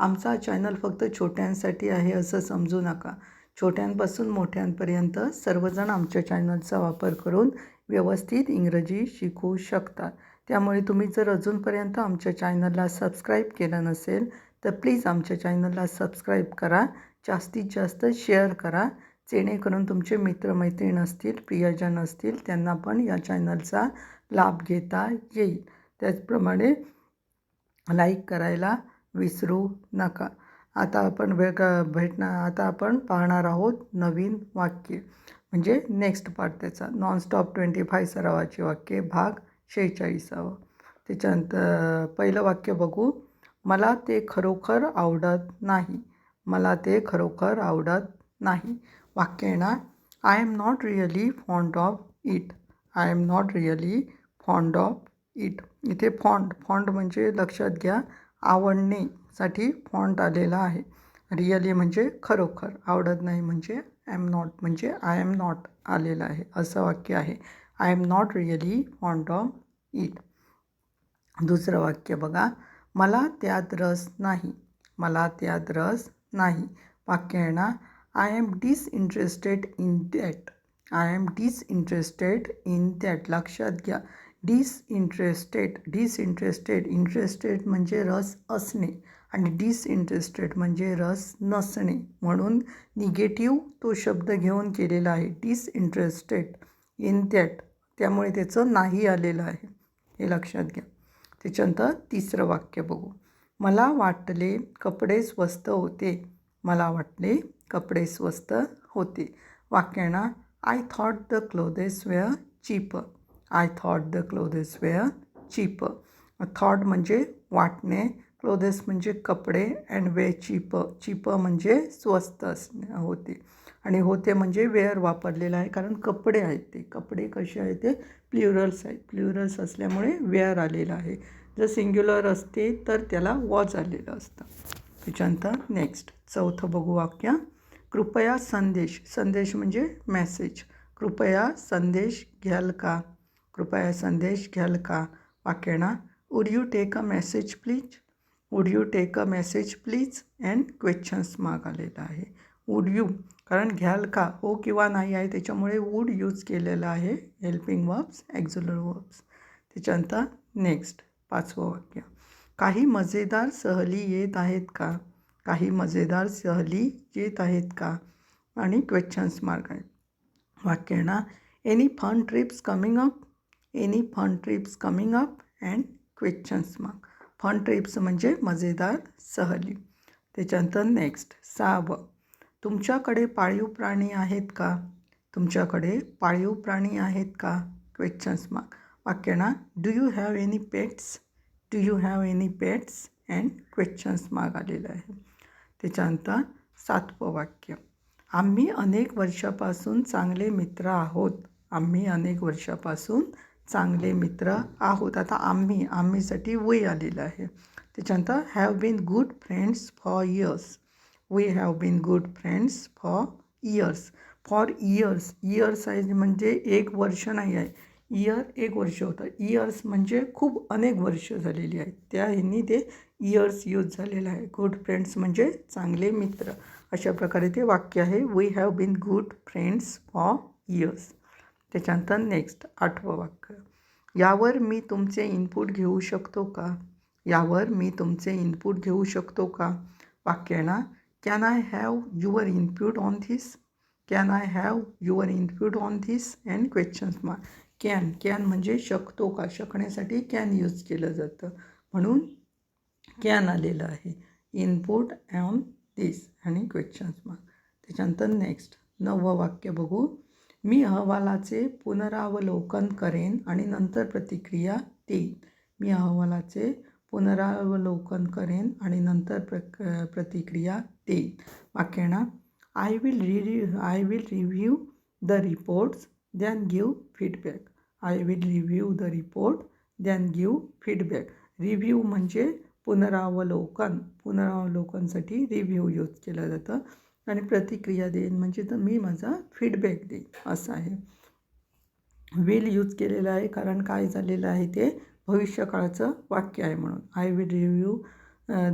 आमचा चॅनल फक्त छोट्यांसाठी आहे असं समजू नका. छोट्यांपासून मोठ्यांपर्यंत सर्वजण आमच्या चॅनलचा वापर करून व्यवस्थित इंग्रजी शिकू शकतात. त्यामुळे तुम्ही जर अजूनपर्यंत आमच्या चॅनलला सबस्क्राईब केलं नसेल तर प्लीज आमच्या चॅनलला सबस्क्राईब करा जास्तीत जास्त शेअर करा. जेणेकरून तुमचे मित्रमैत्रीण असतील प्रियजन असतील त्यांना पण या चॅनलचा लाभ घेता येईल. त्याचप्रमाणे लाईक करायला विसरू नका. आता आपण भे भेटणार आता आपण पाहणार आहोत नवीन वाक्य. म्हणजे नेक्स्ट पार्ट त्याचा. नॉनस्टॉप ट्वेंटी फाय सरावाचे वाक्य भाग शेहेचाळीसावं. त्याच्यानंतर पहिलं वाक्य बघू. मला ते खरोखर आवडत नाही. मला ते खरोखर आवडत नाही. वाक्य येणार. I am not really fond of it I am not really fond of it इथे फॉन्ड फॉन्ड म्हणजे लक्षात घ्या. आवडणेसाठी फॉन्ट आलेला आहे. रिअली म्हणजे खरोखर. आवडत नाही म्हणजे आय एम नॉट म्हणजे आय एम नॉट आलेलं आहे. असं वाक्य आहे. I am not really fond of it दुसरं वाक्य बघा. मला त्यात रस नाही. मला त्यात रस नाही. वाक्य आहे ना? I am disinterested in that I am disinterested in that लक्षात घ्या. डिसइंटरेस्टेड डिसइंटरेस्टेड इंटरेस्टेड म्हणजे रस असणे आणि डिसइंटरेस्टेड म्हणजे रस नसणे. म्हणून निगेटिव्ह तो शब्द घेऊन केलेला आहे. डिसइंटरेस्टेड इन दॅट त्यामुळे त्याचं नाही आलेलं आहे. हे लक्षात घ्या. त्याच्यानंतर तिसरं वाक्य बघू. मला वाटले कपडे स्वस्त होते. मला वाटले कपडे स्वस्त होते. वाक्यांना I thought the clothes were cheap I thought the clothes were cheap thought म्हणजे वाटणे. क्लोदेस म्हणजे कपडे अँड वे चीप चीप म्हणजे स्वस्त असणे होते. आणि होते म्हणजे वेअर वापरलेलं आहे कारण कपडे आहेत ते. कपडे कसे आहेत ते? प्ल्युरल्स आहेत. प्ल्युरल्स असल्यामुळे वेअर आलेलं आहे. जर सिंग्युलर असते तर त्याला वॉज आलेलं असतं. त्याच्यानंतर नेक्स्ट चौथं बघू वाक्य. कृपया संदेश. संदेश म्हणजे मॅसेज कृपया संदेश घ्याल का? कृपया संदेश घ्याल का? वाक्यणा would you take a message please would you take a message please and questions माग आलेला आहे. वुड यू कारण घ्याल का? हो किंवा नाही आहे त्याच्यामुळे वूड यूज केलेलं आहे. हेल्पिंग वर्ब्स ॲक्झुलर वर्ब्स त्याच्यानंतर नेक्स्ट पाचवं वाक्य. काही मजेदार सहली येत आहेत का? काही मजेदार सहली येत आहेत का? आणि क्वेश्चन्स मार्क आहेत वाक्य ना any fun trips coming up any fun trips coming up and questions mark fun trips म्हणजे मजेदार सहली. त्याच्यानंतर नेक्स्ट सहावं तुमच्याकडे पाळीव प्राणी आहेत का? तुमच्याकडे पाळीव प्राणी आहेत का? Questions mark वाक्यांना do you have any pets do you have any pets and questions mark आलेलं आहे. त्याच्यानंतर सातवं वाक्य. आम्ही अनेक वर्षापासून चांगले मित्र आहोत. आम्ही अनेक वर्षापासून चांगले मित्र आहोत. आता आम्ही आम्हीसाठी वय आलेलं आहे. त्याच्यानंतर have been good friends for years we have been good friends for years for years years आहे म्हणजे एक वर्ष नाही आहे. इयर एक वर्ष होतं. इयर्स म्हणजे खूप अनेक वर्ष झालेली आहेत. त्या ह्यांनी ते इयर्स यूज झालेलं आहे. गुड फ्रेंड्स म्हणजे चांगले मित्र. अशा प्रकारे ते वाक्य आहे. We have been good friends for years त्याच्यानंतर नेक्स्ट आठवं वाक्य. यावर मी तुमचे इनपुट घेऊ शकतो का? यावर मी तुमचे इनपुट घेऊ शकतो का? वाक्यना can I have your input on this can I have your input on this and questions mark can can म्हणजे शकतो का? शकण्यासाठी कॅन यूज केलं जातं. म्हणून कॅन आलेलं आहे. इनपुट ऑन दिस आणि क्वेश्चन्स मार्क त्याच्यानंतर नेक्स्ट नववं वाक्य बघू. मी अहवालाचे पुनरावलोकन करेन आणि नंतर प्रतिक्रिया देईन. मी अहवालाचे पुनरावलोकन करेन आणि नंतर प्रक प्रतिक्रिया देईन. वाक्याना I will review I will review the reports then give feedback I will review the report then give feedback review म्हणजे पुनरावलोकन. पुनरावलोकनसाठी रिव्ह्यू यूज केलं जातं. आणि प्रतिक्रिया देईन. म्हणजे तर मी माझा फीडबॅक देईन. असं आहे. विल यूज केलेलं आहे. कारण काय झालेलं आहे ते भविष्यकाळाचं वाक्य आहे म्हणून. I will review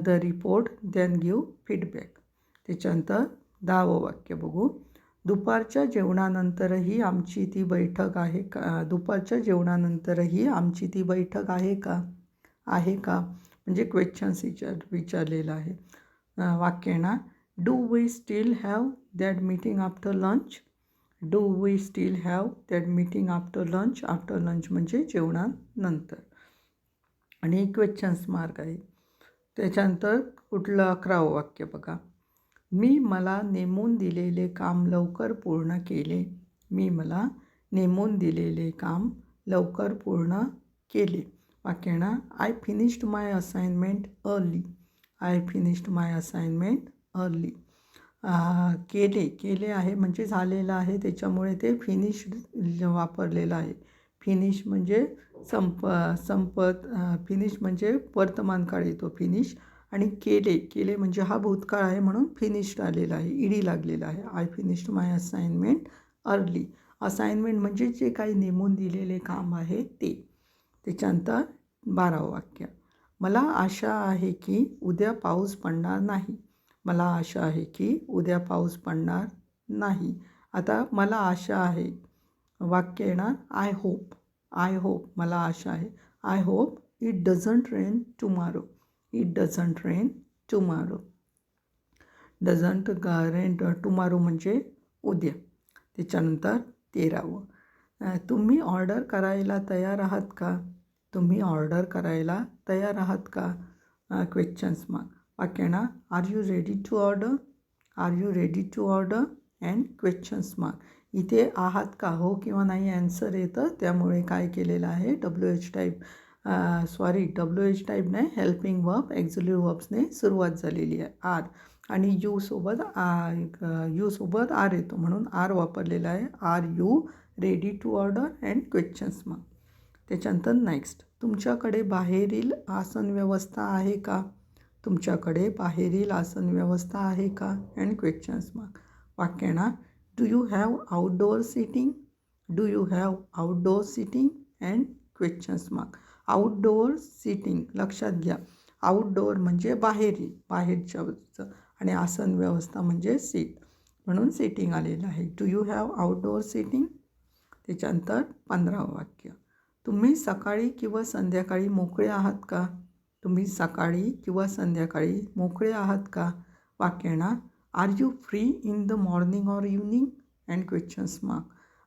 the report then give feedback त्याच्यानंतर दहावं वाक्य बघू. दुपारच्या जेवणानंतरही आमची ती बैठक आहे का? दुपारच्या जेवणानंतरही आमची ती बैठक आहे का? आहे का? म्हणजे क्वेश्चन्स विचार विचारलेलं आहे. वाक्य ना do we still have that meeting after lunch do we still have that meeting after lunch after lunch म्हणजे जेवणानंतर. आणि क्वेश्चन्स मार्क आहे. त्याच्यानंतर कुठलं अकरावं वाक्य बघा. मी मला नेमून दिलेले काम लवकर पूर्ण केले. मी मला नेमून दिलेले काम लवकर पूर्ण केले. वाक्याना I finished my assignment early I finished my assignment early केले केले आहे म्हणजे झालेलं आहे. त्याच्यामुळे ते फिनिश वापरलेलं आहे. फिनिश म्हणजे संप संपत फिनिश म्हणजे वर्तमानकाळ येतो. फिनिश आणि केले केले म्हणजे हा भूतकाळ आहे म्हणून फिनिश्ड आलेला आहे. इडी लागलेला आहे. I finished my assignment early assignment म्हणजे जे काही नेमून दिलेले काम आहे ते. त्याच्यानंतर बारावं वाक्य. मला आशा आहे की उद्या पाऊस पडणार नाही. मला आशा आहे की उद्या पाऊस पडणार नाही. आता मला आशा आहे. वाक्य येणार आय होप आय होप मला आशा आहे. I hope it doesn't rain tomorrow it doesn't rain tomorrow doesn't rain tomorrow म्हणजे उद्या. त्याच्यानंतर तेरावं. तुम्ही ऑर्डर करायला तयार आहात का? तुम्ही ऑर्डर करायला तयार आहात का? क्वेश्चन्स मग वाक्याना are you ready to order are you ready to order and questions mark इथे आहात का हो किंवा नाही ॲन्सर येतं. त्यामुळे काय केलेलं आहे? W H type sorry W H type नाही हेल्पिंग वर्ब एक्झुलिव्ह वर्ब्सने सुरुवात झालेली आहे. आर आणि यू सोबत यू सोबत आर येतो म्हणून आर वापरलेला आहे. Are you ready to order and questions mark त्याच्यानंतर नेक्स्ट तुमच्याकडे बाहेरील आसन व्यवस्था आहे का? तुमच्याकडे बाहेरील आसन व्यवस्था आहे का? And questions mark वाक्याना do you have outdoor sitting do you have outdoor sitting and questions mark outdoor sitting लक्षात घ्या. आउटडोअर म्हणजे बाहेरील बाहेरच्या आणि आसन व्यवस्था म्हणजे सीट म्हणून सिटिंग आलेलं आहे. Do you have outdoor sitting त्याच्यानंतर पंधरावं वाक्य. तुम्ही सकाळी किंवा संध्याकाळी मोकळे आहात का? तुम्ही सकाळी किंवा संध्याकाळी मोकळे आहात का? वाक्याना are you free in the morning or evening and questions mark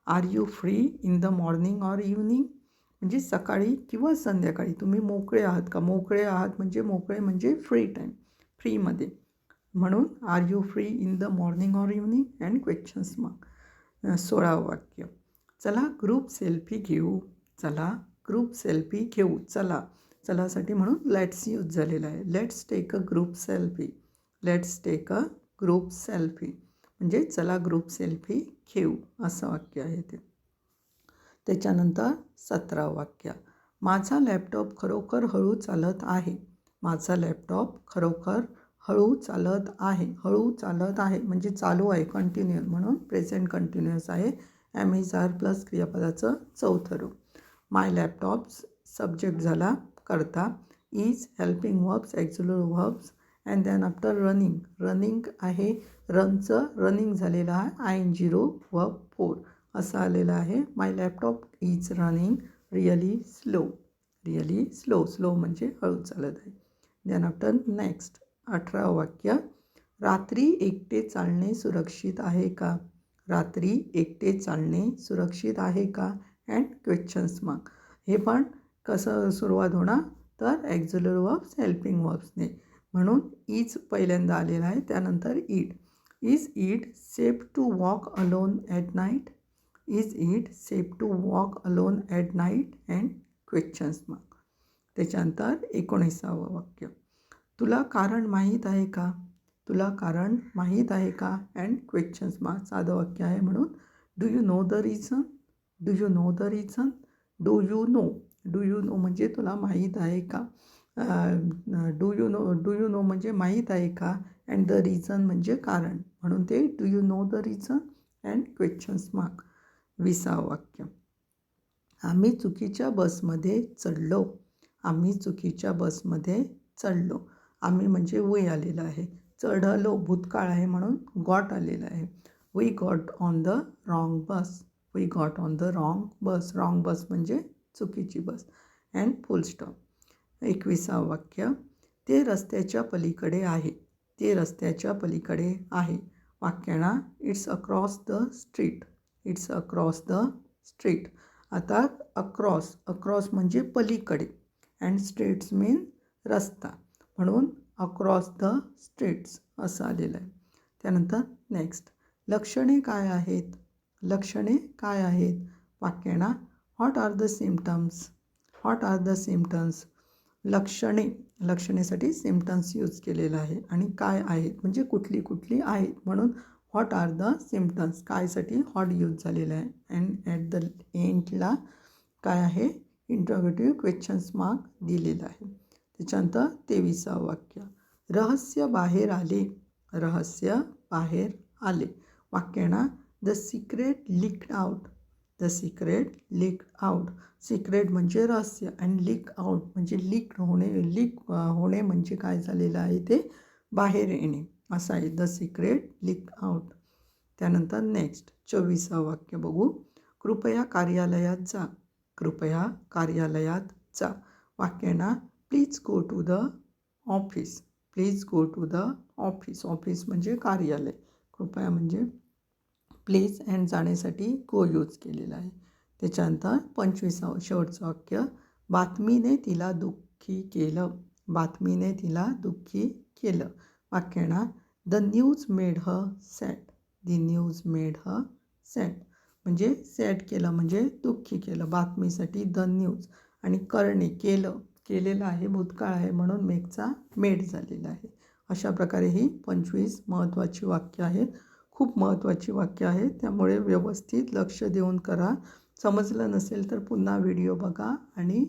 are you free in the morning or evening म्हणजे सकाळी किंवा संध्याकाळी तुम्ही मोकळे आहात का? मोकळे आहात म्हणजे मोकळे म्हणजे फ्री टाईम फ्रीमध्ये म्हणून are you free in the morning or evening and questions mark सोळावं वाक्य. चला ग्रुप सेल्फी घेऊ. चला ग्रुप सेल्फी घेऊ. चला. चलासाठी म्हणून लेट्स यूज झालेला आहे. Let's take a group selfie let's take a group selfie म्हणजे चला ग्रुप सेल्फी घेऊ असं वाक्य आहे ते. त्याच्यानंतर सतरा वाक्य. माझा लॅपटॉप खरोखर हळू चालत आहे. माझा लॅपटॉप खरोखर हळू चालत आहे. हळू चालत आहे. म्हणजे चालू आहे कंटिन्यू म्हणून प्रेझेंट कंटिन्युअस आहे. एम इज आर प्लस क्रियापदाचं चौथं रूप. माय लॅपटॉप सब्जेक्ट झाला करता. Is helping verbs auxiliary verbs and then after running running आहे रनचं रनिंग झालेलं आहे. I N zero verb four असं आलेलं आहे. My laptop is running really slow really slow slow म्हणजे हळू चालत आहे. दॅन आफ्टर नेक्स्ट अठरा वाक्य. रात्री एकटे चालणे सुरक्षित आहे का? रात्री एकटे चालणे सुरक्षित आहे का? अँड क्वेश्चन्स मार्क हे पण कसं सुरुवात होणार? तर ॲक्झुलर वर्ब्स हेल्पिंग वर्ब्सने म्हणून इज पहिल्यांदा आलेला आहे त्यानंतर it is it safe to walk alone at night is it safe to walk alone at night and questions mark त्याच्यानंतर एकोणीसावं वाक्य. तुला कारण माहीत आहे का? तुला कारण माहीत आहे का? अँड क्वेश्चन्स मार्क साधं वाक्य आहे म्हणून. Do you know the reason do you know the reason do you know do you know म्हणजे तुला माहीत आहे का? Do you know do you know म्हणजे माहीत आहे का? अँड द रिझन म्हणजे कारण. म्हणून ते do you know the reason and questions mark विसावं वाक्य. आम्ही चुकीच्या बसमध्ये चढलो. आम्ही चुकीच्या बसमध्ये चढलो. आम्ही म्हणजे वय आलेलं आहे. चढलो. भूतकाळ आहे म्हणून गॉट आलेलं आहे. We got on the wrong bus we got on the wrong bus wrong bus म्हणजे चुकीची बस. अँड फुल स्टॉप एकविसावं वाक्य. ते रस्त्याच्या पलीकडे आहे. ते रस्त्याच्या पलीकडे आहे. वाक्याना it's across the street it's across the street आता अक्रॉस अक्रॉस म्हणजे पलीकडे. अँड स्ट्रीट्स मीन रस्ता. म्हणून अक्रॉस द स्ट्रीट्स असं आलेलं आहे. त्यानंतर नेक्स्ट लक्षणे काय आहेत? लक्षणे काय आहेत? वाक्याना what are the symptoms what are the symptoms लक्षणे. लक्षणेसाठी सिम्टम्स यूज केलेलं आहे. आणि काय आहेत? म्हणजे कुठली कुठली आहेत? म्हणून व्हॉट आर द सिम्टम्स कायसाठी हॉट यूज झालेलं आहे. अँड ॲट द एंडला काय आहे? इंट्रोगेटिव्ह क्वेश्चन्स मार्क दिलेलं आहे. त्याच्यानंतर तेविसावं वाक्य. रहस्य बाहेर आले. रहस्य बाहेर आले. वाक्याना the secret leaked out the secret leak out. Secret म्हणजे रहस्य अँड लीक आउट म्हणजे लीक होणे लीक होणे म्हणजे काय झालेलं आहे ते बाहेर येणे. असं आहे. The secret leak out. त्यानंतर नेक्स्ट. चोवीसावं वाक्य बघू. कृपया कार्यालयात जा. कृपया कार्यालयात जा. वाक्याना please go to the office please go to the office office म्हणजे कार्यालय. कृपया म्हणजे प्लीज अँड जाण्यासाठी गो यूज केलेला आहे. त्याच्यानंतर पंचवीसावं शेवटचं वाक्य बातमीने तिला दुःखी केलं. बातमीने तिला दुःखी केलं. वाक्याना द न्यूज मेड ह सॅट दी न्यूज मेड ह सॅट म्हणजे सॅट केलं म्हणजे दुःखी केलं. बातमीसाठी द न्यूज आणि करणे केलं. केलेलं आहे भूतकाळ आहे म्हणून मेघचा मेड झालेला आहे. अशा प्रकारे ही पंचवीस महत्त्वाची वाक्य आहेत. खूप महत्त्वाची वाक्य आहेत त्यामुळे व्यवस्थित लक्ष देऊन करा. समजलं नसेल तर पुन्हा व्हिडिओ बघा आणि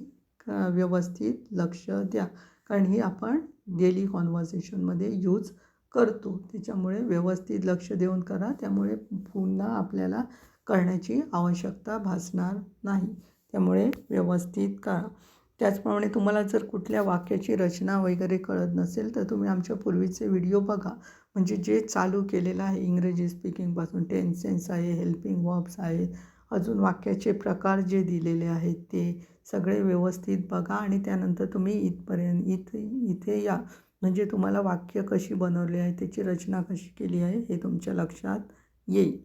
व्यवस्थित लक्ष द्या. कारण ही आपण डेली कॉन्व्हर्सेशनमध्ये यूज करतो. त्याच्यामुळे व्यवस्थित लक्ष देऊन करा. त्यामुळे पुन्हा आपल्याला करण्याची आवश्यकता भासणार नाही. त्यामुळे व्यवस्थित करा. त्याचप्रमाणे तुम्हाला जर कुठल्या वाक्याची रचना वगैरे कळत नसेल तर तुम्ही आमच्या पूर्वीचे व्हिडिओ बघा. म्हणजे जे चालू केलेलं आहे इंग्रजी स्पीकिंगपासून टेन्सेन्स आहे हेल्पिंग वर्ब्स आहेत अजून वाक्याचे प्रकार जे दिलेले आहेत ते सगळे व्यवस्थित बघा आणि त्यानंतर तुम्ही इथपर्यंत इथे इथे या. म्हणजे तुम्हाला वाक्य कशी बनवली आहे त्याची रचना कशी केली आहे हे तुमच्या लक्षात येईल.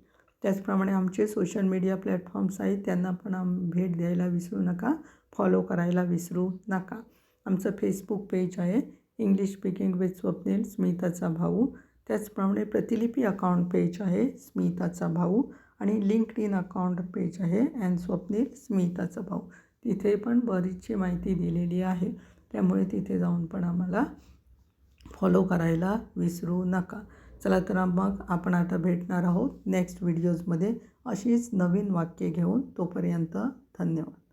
त्याचप्रमाणे आमचे सोशल मीडिया प्लॅटफॉर्म्स आहेत त्यांना पण आम भेट द्यायला विसरू नका फॉलो करायला विसरू नका. आमचं फेसबुक पेज आहे इंग्लिश स्पीकिंग विथ स्वप्नील स्मिताचा भाऊ. त्याचप्रमाणे प्रतिलिपी अकाउंट पेज आहे स्मिताचा भाऊ आणि लिंक्ड इन अकाउंट पेज आहे अँड स्वप्नील स्मिताचा भाऊ. तिथे पण बरीचशी माहिती दिलेली आहे. त्यामुळे तिथे जाऊन पण आम्हाला फॉलो करायला विसरू नका. चला तर मग आपण आता भेटणार आहोत नेक्स्ट व्हिडिओजमध्ये अशीच नवीन वाक्य घेऊन तोपर्यंत धन्यवाद.